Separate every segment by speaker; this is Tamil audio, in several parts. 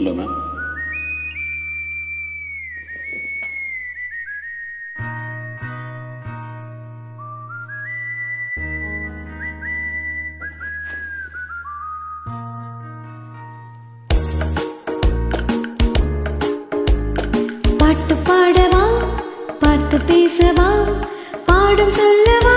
Speaker 1: ஹலோ மேம்
Speaker 2: பாட்டு பாடவா? பார்த்து பேசவா? பாடும் சொல்லவா?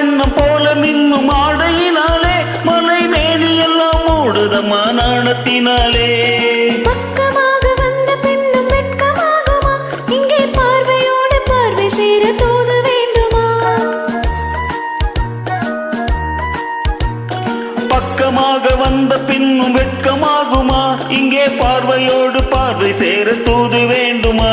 Speaker 2: மேகவண்ணம் போல மின்னும் ஆடையினாலே மலை
Speaker 1: நாணத்தினாலே
Speaker 2: பார்வை சேர தூது வேண்டுமா?
Speaker 1: பக்கமாக வந்த பின்னும் வெட்கமாகுமா? இங்கே பார்வையோடு பார்வை சேர தூது வேண்டுமா?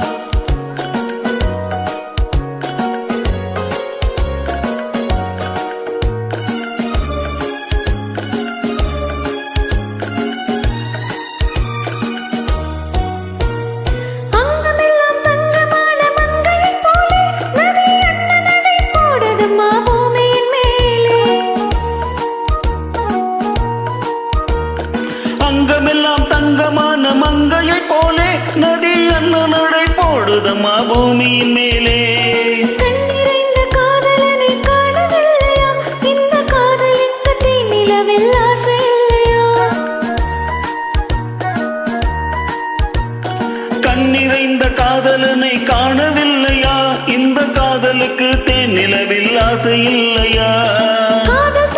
Speaker 2: நடை போடுதம்மா பூமியின் மேலே. கண்ணிறைந்த காதலனை காணவில்லையா? இந்த காதலிக்கு
Speaker 1: காதலுக்கு தேனிலவில் ஆசை இல்லையா?
Speaker 2: காதல்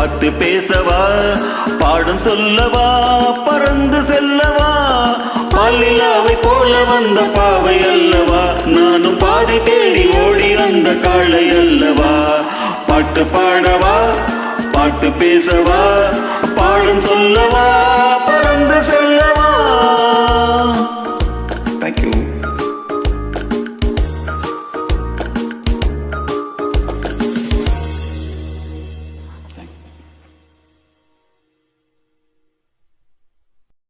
Speaker 2: பார்த்து பாட்டு
Speaker 1: பேசவா பாடம் சொல்லவா பறந்து செல்லவா? பாலிலாவை போல வந்த பாவை அல்லவா? நானும் பாதி தேடி ஓடி வந்த காளை அல்லவா? பாட்டு பாடவா பாட்டு பேசவா பாடம் சொல்லவா பறந்து செல்ல